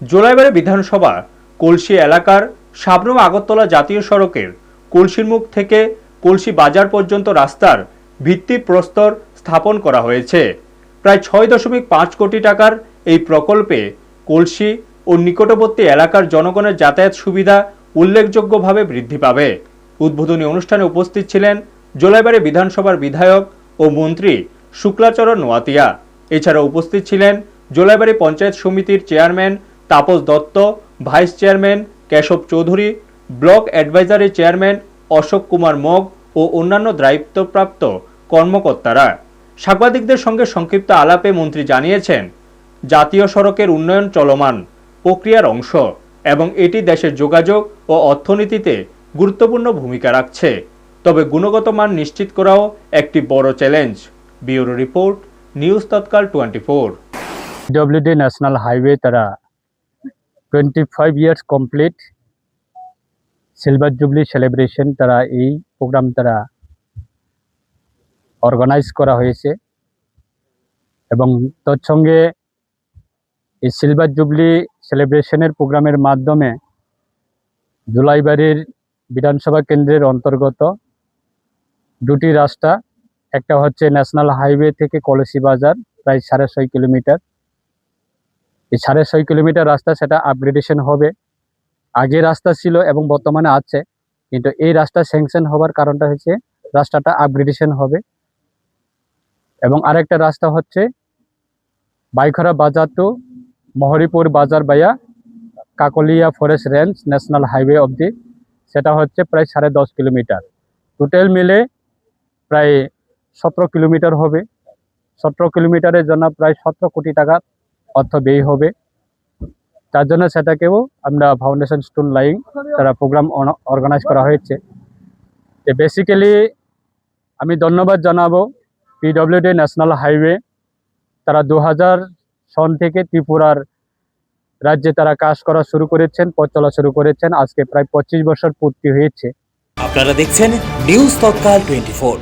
জোলাইবাড়ি বিধানসভা কলসি এলাকার সাবরুম আগরতলা জাতীয় সড়কের কলসির মুখ থেকে কলসি বাজার পর্যন্ত রাস্তার ভিত্তি প্রস্তর স্থাপন করা হয়েছে। প্রায় ছয় দশমিক পাঁচ কোটি টাকার এই প্রকল্পে কলসি ও নিকটবর্তী এলাকার জনগণের যাতায়াত সুবিধা উল্লেখযোগ্যভাবে বৃদ্ধি পাবে। উদ্বোধনী অনুষ্ঠানে উপস্থিত ছিলেন জোলাইবাড়ি বিধানসভার বিধায়ক ও মন্ত্রী শুক্লাচরণ নোয়াতিয়া। এছাড়া উপস্থিত ছিলেন জোলাইবাড়ি পঞ্চায়েত সমিতির chairman Tapas Dutta, vice chairman Keshab Chowdhury, block advisory chairman Ashok Kumar Mog ও অন্যান্য দায়িত্বপ্রাপ্ত কর্মকর্তারা। সাংবাদিকদের সঙ্গে সংক্ষিপ্ত আলাপে মন্ত্রী জানিয়েছেন, জাতীয় সড়কের উন্নয়ন চলমান প্রক্রিয়ার অংশ এবং এটি দেশের যোগাযোগ ও অর্থনীতিতে গুরুত্বপূর্ণ ভূমিকা রাখছে। তবে গুণগত মান নিশ্চিত করাও একটি বড় challenge. Bureau report, news Tatkal twenty four WD national highway তারা twenty five years complete silver jubilee celebration তারা এই প্রোগ্রাম তারা অর্গানাইজ করা হয়েছে এবং তৎসঙ্গে এই সিলভার জুবলি সেলিব্রেশনের প্রোগ্রামের মাধ্যমে জুলাইবাড়ির বিধানসভা কেন্দ্রের অন্তর্গত দুটি রাস্তা, একটা হচ্ছে ন্যাশনাল হাইওয়ে থেকে কলসি বাজার, প্রায় সাড়ে ছয় কিলোমিটার। এই সাড়ে ছয় কিলোমিটার রাস্তা সেটা আপগ্রেডেশন হবে। আগে রাস্তা ছিল এবং বর্তমানে আছে, কিন্তু এই রাস্তা স্যাংশন হওয়ার কারণটা হচ্ছে রাস্তাটা আপগ্রেডেশন হবে। এবং আরেকটা রাস্তা হচ্ছে বাইখরা বাজার টু মহরিপুর বাজার বাইয়া Kakliya forest range national highway অবধি সেটা হচ্ছে প্রায় সাড়ে দশ কিলোমিটার। টোটাল মিলে প্রায় সতেরো কিলোমিটার হবে। সতেরো কিলোমিটারের জন্য প্রায় সতেরো কোটি টাকা অর্থ ব্যয় হবে। তার জন্য সেটাকেও আমরা ফাউন্ডেশন স্টোন লাইন তারা প্রোগ্রাম অর্গানাইজ করা হয়েছে। যে বেসিক্যালি আমি ধন্যবাদ জানাব পিডব্লিউডি ন্যাশনাল হাইওয়ে তারা দু হাজার সন থেকে ত্রিপুরার রাজ্যে তারা কাজ করা শুরু করেছেন, পথ চলা শুরু করেছেন। আজকে প্রায় পঁচিশ বছর পূর্তি হয়েছে। আপনারা দেখছেন নিউজ তৎকাল টোয়েন্টি